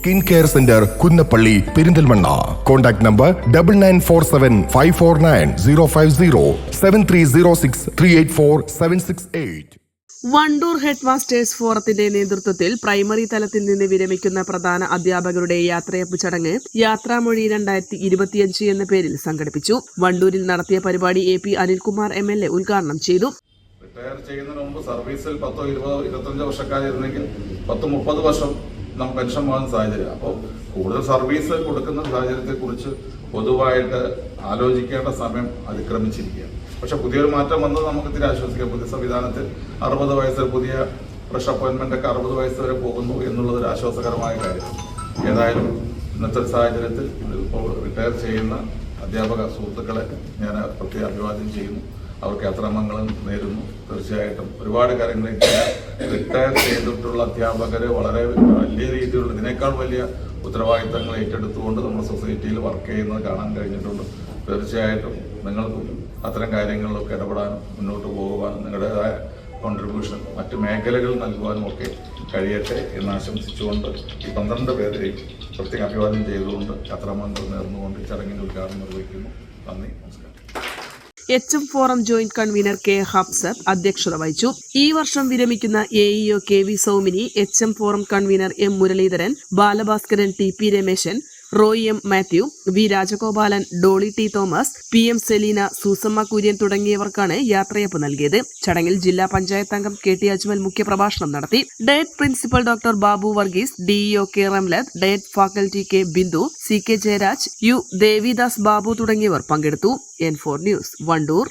Skin care centre Kunnappally Perinthalmanna. Contact number double nine four seven five four nine zero five zero seven three zero six three eight four seven six eight Wandoor head masters ഫോറത്തിന്റെ നേതൃത്വത്തിൽ primary തലത്തിൽ നിന്ന് വിരമിക്കുന്ന പ്രധാന അധ്യാപകരുടെ യാത്രയപ്പ് ചടങ്ങ് യാത്രാമൊഴി രണ്ടായിരത്തി ഇരുപത്തിയഞ്ച് എന്ന പേരിൽ സംഘടിപ്പിച്ചു. വണ്ടൂരിൽ നടത്തിയ പരിപാടി A P Anilkumar M L A ഉദ്ഘാടനം ചെയ്തു. റിട്ടയർ ചെയ്യുന്നതിന് മുമ്പ് സർവീസിൽ പത്തോ ഇരുപതോ ഇരുപത്തഞ്ചോ വർഷക്കാരായിരുന്നെങ്കിൽ പത്ത് മുപ്പത് വർഷം നമുക്ക് പെൻഷൻ പോകുന്ന സാഹചര്യം. അപ്പോൾ കൂടുതൽ സർവീസ് കൊടുക്കുന്ന സാഹചര്യത്തെക്കുറിച്ച് പൊതുവായിട്ട് ആലോചിക്കേണ്ട സമയം അതിക്രമിച്ചിരിക്കുകയാണ്. പക്ഷെ പുതിയൊരു മാറ്റം വന്നത് നമുക്ക് ഇത്തിരി ആശ്വസിക്കാം. പുതിയ സംവിധാനത്തിൽ അറുപത് വയസ്സ് പുതിയ ഫ്രഷ് അപ്പോയിൻമെന്റ് ഒക്കെ അറുപത് വയസ്സ് വരെ പോകുന്നു എന്നുള്ളത് ഒരു ആശ്വാസകരമായ കാര്യം. ഏതായാലും ഇന്നത്തെ സാഹചര്യത്തിൽ ഇപ്പോൾ റിട്ടയർ ചെയ്യുന്ന അധ്യാപക സുഹൃത്തുക്കളെ ഞാൻ പ്രത്യേക അഭിവാദ്യം ചെയ്യുന്നു. അവർക്ക് യാത്രാമംഗളം നേരുന്നു തീർച്ചയായിട്ടും ഒരുപാട് കാര്യങ്ങൾ റിട്ടയർ ചെയ്തിട്ടുള്ള അധ്യാപകർ വളരെ വലിയ രീതിയിലുള്ള ഇതിനേക്കാൾ വലിയ ഉത്തരവാദിത്തങ്ങൾ ഏറ്റെടുത്തുകൊണ്ട് നമ്മുടെ സൊസൈറ്റിയിൽ വർക്ക് ചെയ്യുന്നത് കാണാൻ കഴിഞ്ഞിട്ടുണ്ട്. തീർച്ചയായിട്ടും നിങ്ങൾക്കും അത്തരം കാര്യങ്ങളിലൊക്കെ ഇടപെടാനും മുന്നോട്ട് പോകുവാനും നിങ്ങളുടേതായ കോൺട്രിബ്യൂഷൻ മറ്റ് മേഖലകൾ നൽകുവാനും ഒക്കെ കഴിയട്ടെ എന്ന് ആശംസിച്ചുകൊണ്ട് ഈ പന്ത്രണ്ട് പേരെയും പ്രത്യേക അഭിവാദ്യം ചെയ്തുകൊണ്ട് യാത്രാമംഗളം നേർന്നുകൊണ്ട് ചടങ്ങിന്റെ ഉദ്ഘാടനം നിർവഹിക്കുന്നു. നന്ദി നമസ്കാരം. H M forum joint convener K Habsar അധ്യക്ഷത വഹിച്ചു. ഈ വർഷം വിരമിക്കുന്ന A EO K V Soumini H M forum convener M Muraleedharan Balabhaskaran T P Rameshan Roy M Mathew V Rajagopalan Dolly T Thomas P M Selina Susamma Kurian തുടങ്ങിയവർക്കാണ് യാത്രയപ്പ് നൽകിയത്. ചടങ്ങിൽ ജില്ലാ പഞ്ചായത്ത് അംഗം കെ ടി അജ്മൽ മുഖ്യപ്രഭാഷണം നടത്തി. DIET principal doctor Babu Varghese DEO K Ramlath DIET faculty K Bindu C K Jayaraj U Devidas Babu തുടങ്ങിയവർ പങ്കെടുത്തു. N four news Wandoor.